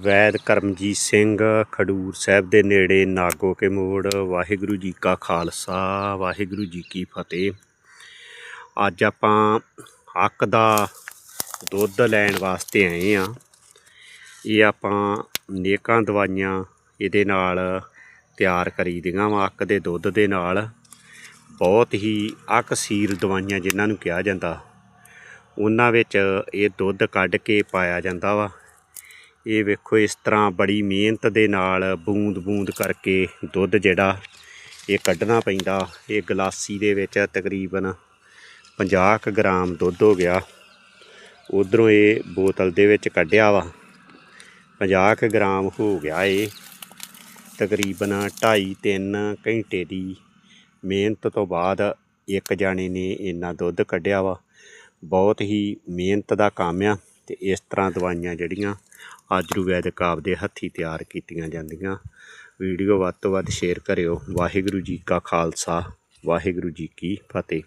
ਵੈਦ ਕਰਮਜੀਤ ਸਿੰਘ ਖਡੂਰ ਸਾਹਿਬ ਦੇ ਨੇੜੇ ਨਾਗੋ ਕੇ ਮੋੜ। ਵਾਹਿਗੁਰੂ ਜੀ ਕਾ ਖਾਲਸਾ, ਵਾਹਿਗੁਰੂ ਜੀ ਕੀ ਫਤਿਹ। ਅੱਜ ਆਪਾਂ ਹੱਕ ਦਾ ਦੁੱਧ ਲੈਣ ਵਾਸਤੇ ਆਏ ਆ। ਇਹ ਆਪਾਂ ਨੇਕਾਂ ਦਵਾਈਆਂ ਇਹਦੇ ਨਾਲ ਤਿਆਰ ਕਰੀ ਦੀਆਂ ਵਾ ਅੱਕ ਦੇ ਦੁੱਧ ਦੇ ਨਾਲ। ਬਹੁਤ ਹੀ ਅਕਸੀਰ ਦਵਾਈਆਂ ਜਿਨ੍ਹਾਂ ਨੂੰ ਕਿਹਾ ਜਾਂਦਾ। ਉਹਨਾਂ ਵਿੱਚ ਇਹ ਦੁੱਧ ਕੱਢ ਕੇ ਪਾਇਆ ਜਾਂਦਾ ਵਾ। ਇਹ ਵੇਖੋ ਇਸ ਤਰ੍ਹਾਂ ਬੜੀ ਮਿਹਨਤ ਦੇ ਨਾਲ ਬੂੰਦ ਬੂੰਦ ਕਰਕੇ ਦੁੱਧ ਜਿਹੜਾ ਇਹ ਕੱਢਣਾ ਪੈਂਦਾ। ਇਹ ਗਲਾਸੀ ਦੇ ਵਿੱਚ ਤਕਰੀਬਨ 50 ਕੁ ਗ੍ਰਾਮ ਦੁੱਧ ਹੋ ਗਿਆ। ਉਧਰੋਂ ਇਹ ਬੋਤਲ ਦੇ ਵਿੱਚ ਕੱਢਿਆ ਵਾ। 50 ਕੁ ਗ੍ਰਾਮ ਹੋ ਗਿਆ ਇਹ। ਤਕਰੀਬਨ 2.5 3 ਘੰਟੇ ਦੀ ਮਿਹਨਤ ਤੋਂ ਬਾਅਦ ਇੱਕ ਜਾਣੇ ਨੇ ਇੰਨਾ ਦੁੱਧ ਕੱਢਿਆ ਵਾ। ਬਹੁਤ ਹੀ ਮਿਹਨਤ ਦਾ ਕੰਮ ਆ। ਤੇ ਇਸ ਤਰ੍ਹਾਂ ਦਵਾਈਆਂ ਜਿਹੜੀਆਂ ਆਯੁਰਵੈਦਿਕ ਆਪਦੇ ਹੱਥੀਂ ਤਿਆਰ ਕੀਤੀਆਂ ਜਾਂਦੀਆਂ। ਵੀਡੀਓ ਵੱਧ ਤੋਂ ਵੱਧ ਸ਼ੇਅਰ ਕਰਿਓ। ਵਾਹਿਗੁਰੂ ਜੀ ਕਾ ਖਾਲਸਾ, ਵਾਹਿਗੁਰੂ ਜੀ ਕੀ ਫਤਿਹ।